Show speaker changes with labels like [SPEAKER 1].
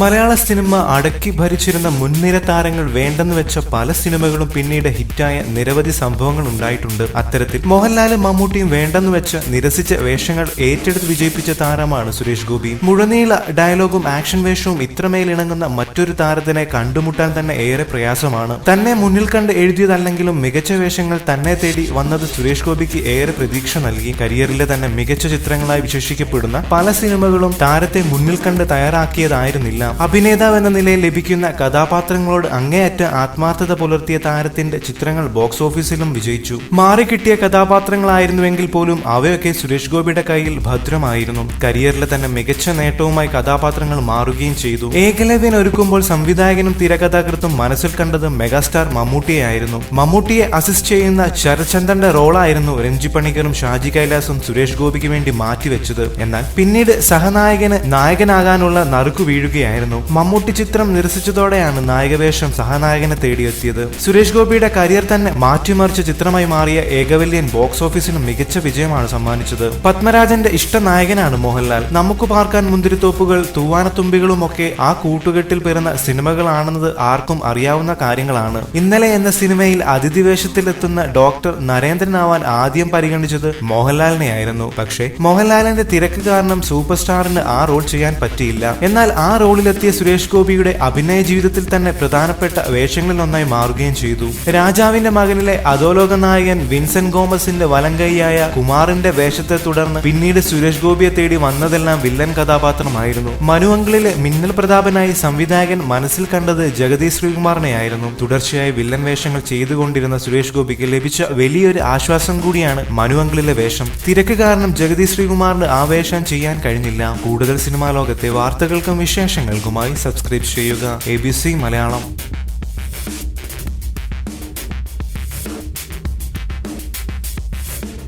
[SPEAKER 1] മലയാള cinema അടക്കി ഭരിച്ചിരുന്ന മുൻനിര താരങ്ങൾ വേണ്ടെന്ന് വെച്ച പല സിനിമകളും പിന്നീട് ഹിറ്റായ നിരവധി സംഭവങ്ങൾ ഉണ്ടായിട്ടുണ്ട്. അത്തരത്തിൽ മോഹൻലാലും മമ്മൂട്ടിയും വേണ്ടെന്ന് വെച്ച് നിരസിച്ച വേഷങ്ങൾ ഏറ്റെടുത്ത് വിജയിപ്പിച്ച താരമാണ് സുരേഷ് ഗോപി. മുഴനീള ഡയലോഗും ആക്ഷൻ വേഷവും ഇത്രമേൽ ഇണങ്ങുന്ന മറ്റൊരു താരത്തിനെ കണ്ടുമുട്ടാൻ തന്നെ ഏറെ പ്രയാസമാണ്. തന്നെ മുന്നിൽ കണ്ട് എഴുതിയതല്ലെങ്കിലും മികച്ച വേഷങ്ങൾ തന്നെ തേടി വന്നത് സുരേഷ് ഗോപിക്ക് ഏറെ പ്രതീക്ഷ നൽകി. കരിയറിലെ തന്നെ മികച്ച ചിത്രങ്ങളായി വിശേഷിക്കപ്പെടുന്ന പല സിനിമകളും താരത്തെ മുന്നിൽ കണ്ട് തയ്യാറാക്കിയതായിരുന്നില്ല. അഭിനേതാവ് എന്ന നിലയിൽ ലഭിക്കുന്ന കഥാപാത്രങ്ങളോട് അങ്ങേയറ്റ ആത്മാർത്ഥത പുലർത്തിയ താരത്തിന്റെ ചിത്രങ്ങൾ ബോക്സ് ഓഫീസിലും വിജയിച്ചു. മാറിക്കിട്ടിയ കഥാപാത്രങ്ങളായിരുന്നുവെങ്കിൽ പോലും അവയൊക്കെ സുരേഷ് ഗോപിയുടെ കയ്യിൽ ഭദ്രമായിരുന്നു. കരിയറിലെ തന്നെ മികച്ച നേട്ടവുമായി കഥാപാത്രങ്ങൾ മാറുകയും ചെയ്തു. ഏകലവ്യൻ ഒരുക്കുമ്പോൾ സംവിധായകനും തിരക്കഥാകൃത്തും മനസ്സിൽ കണ്ടത് മെഗാസ്റ്റാർ മമ്മൂട്ടിയായിരുന്നു മമ്മൂട്ടിയെ അസിസ്റ്റ് ചെയ്യുന്ന ശരചന്ദ്രന്റെ റോളായിരുന്നു രഞ്ജി പണിക്കറും ഷാജി കൈലാസും സുരേഷ് ഗോപിക്ക് വേണ്ടി മാറ്റിവെച്ചത്. എന്നാൽ പിന്നീട് സഹനായകന് നായകനാകാനുള്ള നറുക്കു വീഴുകയായിരുന്നു. മമ്മൂട്ടി ചിത്രം നിരസിച്ചതോടെയാണ് നായകവേഷം സഹനായകനെ തേടിയെത്തിയത്. സുരേഷ് ഗോപിയുടെ കരിയർ തന്നെ മാറ്റിമറിച്ച ചിത്രമായി മാറിയ ഏകവല്യൻ ബോക്സ് ഓഫീസിന് മികച്ച വിജയമാണ് സമ്മാനിച്ചത്. പത്മരാജന്റെ ഇഷ്ട നായകനാണ് മോഹൻലാൽ. നമുക്ക് പാർക്കാൻ മുന്തിരിത്തോപ്പുകൾ തൂവാനത്തുമ്പികളുമൊക്കെ ആ കൂട്ടുകെട്ടിൽ പിറന്ന സിനിമകളാണെന്നത് ആർക്കും അറിയാവുന്ന കാര്യങ്ങളാണ്. ഇന്നലെ എന്ന സിനിമയിൽ അതിഥിവേഷത്തിലെത്തുന്ന ഡോക്ടർ നരേന്ദ്രനാവാൻ ആദ്യം പരിഗണിച്ചത് മോഹൻലാലിനെയായിരുന്നു. പക്ഷേ മോഹൻലാലിന്റെ തിരക്ക് കാരണം സൂപ്പർ സ്റ്റാറിന് ആ റോൾ ചെയ്യാൻ പറ്റിയില്ല. എന്നാൽ ആ റോളിലെത്തിയ സുരേഷ് ഗോപിയുടെ അഭിനയ ജീവിതത്തിൽ തന്നെ പ്രധാനപ്പെട്ട വേഷങ്ങളിലൊന്നായി മാറുകയും ചെയ്തു. രാജാവിന്റെ മകനിലെ അധോലോക നായകൻ വിൻസെന്റ് ഗോമസിന്റെ വലങ്കൈയായ കുമാറിന്റെ വേഷത്തെ തുടർന്ന് പിന്നീട് സുരേഷ് ഗോപിയെ തേടി വന്നതെല്ലാം വില്ലൻ കഥാപാത്രമായിരുന്നു. മനുവങ്കിളിലെ മിന്നൽ പ്രതാപനായി സംവിധായകൻ മനസ്സിൽ കണ്ടത് ജഗതി ശ്രീകുമാറിനെയായിരുന്നു. തുടർച്ചയായി വില്ലൻ വേഷങ്ങൾ ചെയ്തുകൊണ്ടിരുന്ന സുരേഷ് ഗോപിക്ക് ലഭിച്ച വലിയൊരു ആശ്വാസം കൂടിയാണ് മനുവങ്കിളിലെ വേഷം. തിരക്ക് കാരണം ജഗതി ശ്രീകുമാറിന് ആ വേഷം ചെയ്യാൻ കഴിഞ്ഞില്ല. കൂടുതൽ സിനിമാ ലോകത്തെ വാർത്തകൾക്കും വിശേഷങ്ങൾക്കുമായി സബ്സ്ക്രൈബ് ചെയ്യുക. എ മലയാളം.